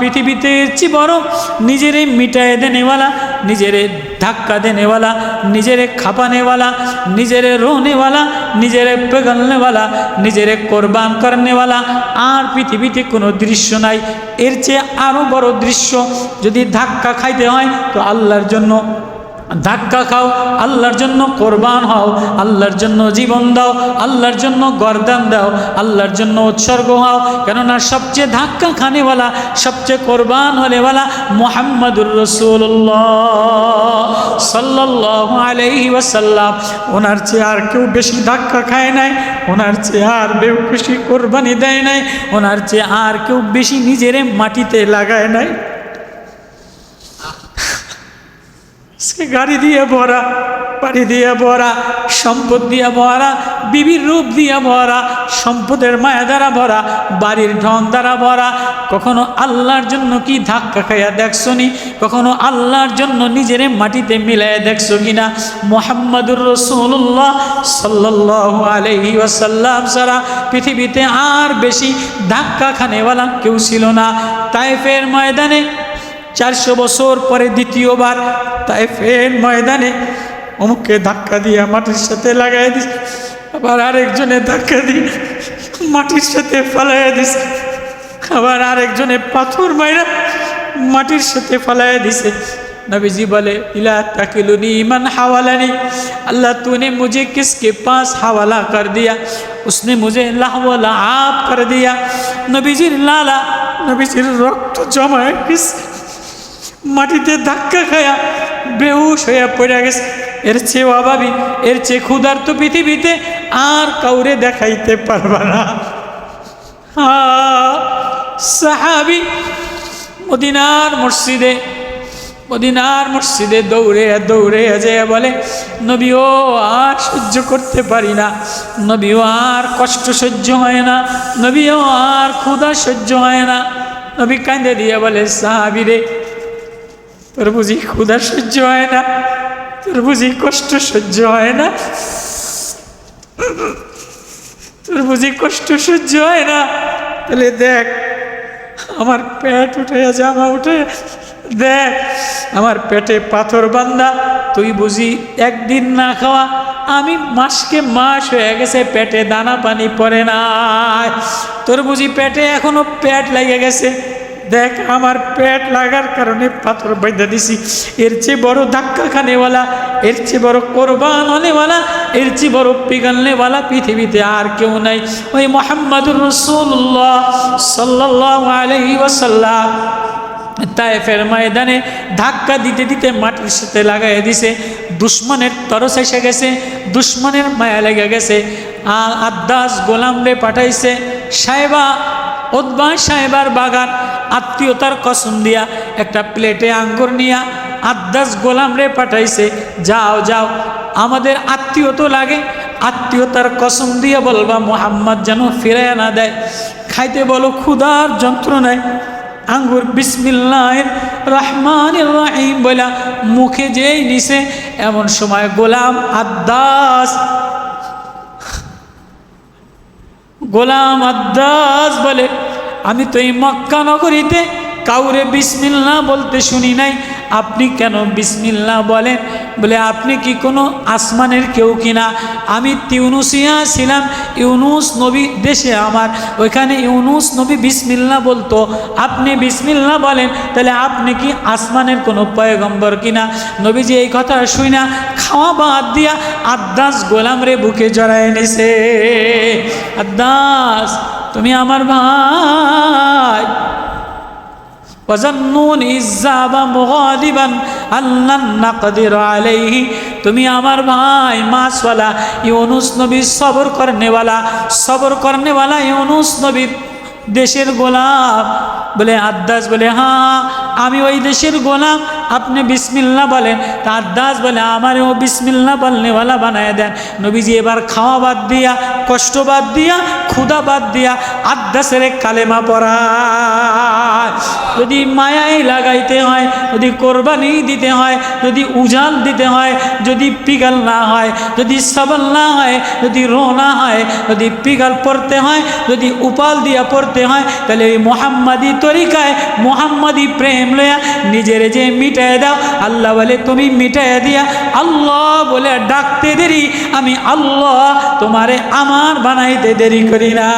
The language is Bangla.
পৃথিবীতে চেয়ে বড়। নিজেরে মিটায় দেনেওয়ালা, নিজেরে ধাক্কা দেনেওয়ালা, নিজেরে খাপানেওয়ালা নিজেরে রোনেওয়ালা নিজেরে পেগলনেওয়ালা নিজেরে কোরবান করনেওয়ালা। আর পৃথিবীতে কোনো দৃশ্য নাই। এর চেয়ে আরও বড় দৃশ্য যদি ধাক্কা খাইতে হয়, তো আল্লাহর জন্য ধাক্কা খাও, আল্লাহর জন্য কোরবান হও, আল্লাহর জন্য জীবন দাও, আল্লাহর জন্য গরদান দাও, আল্লাহর জন্য উৎসর্গ হও। কেননা সবচেয়ে ধাক্কা খানেওয়ালা সবচেয়ে কোরবান হলেওয়ালা মোহাম্মদুর রসুল্লাহ ওয়াসাল্লাম। ওনার চেয়ে আর কেউ বেশি ধাক্কা খায় নাই, ওনার চেয়ে আর কেউ বেশি কোরবানি দেয় নাই, ওনার চেয়ে আর কেউ বেশি নিজেরে মাটিতে লাগায় নাই। আজকে গাড়ি দিয়ে ভরা, বাড়ি দিয়ে ভরা, সম্পদ দিয়ে ভরা, বিবির রূপ দিয়ে ভরা, সম্পদের মায়া দ্বারা ভরা, বাড়ির ঢং দ্বারা ভরা। কখনো আল্লাহর জন্য কি ধাক্কা খাইয়া দেখছ নি কখনো আল্লাহর জন্য নিজেরে মাটিতে মিলাইয়া দেখছ কিনা? মোহাম্মদুর রসুল্লাহ সাল্লাহ আলহি ওয়াসাল্লাম সারা পৃথিবীতে আর বেশি ধাক্কা খানেওয়ালা কেউ ছিল না। তাইফের ময়দানে চারশো বছর পরে দ্বিতীয়বার তাই ফের ময়দানে অমুককে ধাক্কা দিয়ে মাটির সাথে লাগাই দিস আবার আরেকজনে ধাক্কা দিয়ে মাটির সাথে ফালাই দিস আবার আরেকজনে পাথর মাইরা মাটির সাথে ফালাই দিছে नबीजी बोले इला तकिलुनी मन हवालानी अल्लाह तूने मुझे किसके पास हवाला कर दिया उसने मुझे लाहवाला आप कर दिया नबीजिर लाला नबीजिर रक्त जमाए किस মাটিতে ধাক্কা খায়া বেহুশ হইয়া পড়ে গেছে। এর চেয়ে অভাবী, এর চেয়ে ক্ষুধার্ত পৃথিবীতে আর কাউরে দেখাইতে পারবা না। সাহাবি মদিনার মসজিদে মদিনার মসজিদে দৌড়ে দৌড়ে যে বলে, নবীও আর সহ্য করতে পারি না। নবীও আর কষ্ট সহ্য হয় না। নবীও আর ক্ষুধা সহ্য হয় না। নবী কান্দে দিয়ে বলে, সাহাবি রে তোর বুঝি ক্ষুধা সহ্য হয় না তোর বুঝি কষ্ট সহ্য হয় না। তোর বুঝি কষ্ট সহ্য হয় না। তাহলে দেখ, আমার পেট উঠে জামা উঠে দেখ, আমার পেটে পাথর বান্ধা, তুই বুঝি একদিন না খাওয়া, আমি মাসকে মাস হয়ে গেছে, পেটে দানা পানি পড়ে না তোর বুঝি পেটে এখনও পেট লেগে গেছে। দেখ, আমার পেট লাগার কারণে পাথর বেঁধে দিছি। এর চেয়ে বড় ধাক্কা খানেওয়ালা, এর চেয়ে বড় কোরবান হনেওয়ালা এর চেয়ে বড় পিগালনেওয়ালা পৃথিবীতে আর কেউ নাই। ওই মোহাম্মদুর রসুল্লাহ সাল্লাহ আলহি ওয়াসাল্লাম তাইফের ময়দানে ধাক্কা দিতে দিতে মাটির সাথে লাগাই দিছে। দুশ্মনের তরস এসে গেছে, দুশ্মনের মায়া লেগে গেছে। আদাস গোলাম রে পাঠাইছে, সাহেবা ওদবা সাহেবার বাগান, আত্মীয়তার কসম দিয়া একটা প্লেটে আঙ্গুর নিয়া আদাস গোলাম রে পাঠাইছে, যাও যাও, আমাদের আত্মীয় তো লাগে, আত্মীয়তার কসম দিয়ে বলবা, মোহাম্মদ যেন ফিরে না দেয়, খাইতে বলো ক্ষুধার যন্ত্রণায়, আঙ্গুর বিসমিল্লাহ রহমান রাহিম বলা মুখে যেই নিছে, এমন সময় গোলাম আদাস গোলাম আদাস বলে আমি তো এই মক্কা নগরীতে কাউরে বিসমিল্লা বলতে শুনি নাই। আপনি কেন বিসমিল্লা বলেন? বলে, আপনি কি কোনো আসমানের কেউ কিনা আমি তিউনুসিয়া ছিলাম, ইউনুস নবী দেশে আমার। ওইখানে ইউনুস নবী বিসমিল্লা বলতো, আপনি বিসমিল্লা বলেন, তাহলে আপনি কি আসমানের কোনো পয়গম্বর কিনা নবীজি এই কথা শুই না খাওয়া বাদ দিয়া আদাস গোলাম রে বুকে জড়ায় নিছে। আদাস তুমি আমার ভাই ওয়াজান্নুন ইজ্জাবা মুগালিবান আল্লাহ নাকদির আলাইহি তুমি আমার ভাই মাসওয়ালা ইউনুস নবী সবর করনেওয়ালা সবর করনেওয়ালা ইউনুস নবী দেশের গোলাপ বলে আদাস বলে হ্যাঁ আমি ওই দেশের গোলাম। আপনি বিসমিল্লা বলেন। তা আদাস বলে, আমারও বিসমিল্লা বলনেওয়ালা বানায় দেন। নবীজি এবার খাওয়া বাদ দিয়া, কষ্ট বাদ দিয়া ক্ষুদা বাদ দিয়া আদাসের কালেমা পড়া যদি মায়াই লাগাইতে হয়, যদি কোরবানি দিতে হয়, যদি উজাল দিতে হয়, যদি পিগাল না হয়, যদি সাবাল না হয়, যদি রো না হয়, যদি পিগাল পড়তে হয়, যদি উপাল দিয়া পড়তে হয়, তাহলে এই মোহাম্মদি তরিকায় মোহাম্মদি প্রেম লয়া নিজের যে মিটায় দাও, আল্লাহ বলে, তুমি মিটায় দিয়া আল্লাহ বলে ডাকতে দেরি, আমি আল্লাহ তোমারে আমার বানাইতে দেরি করি না।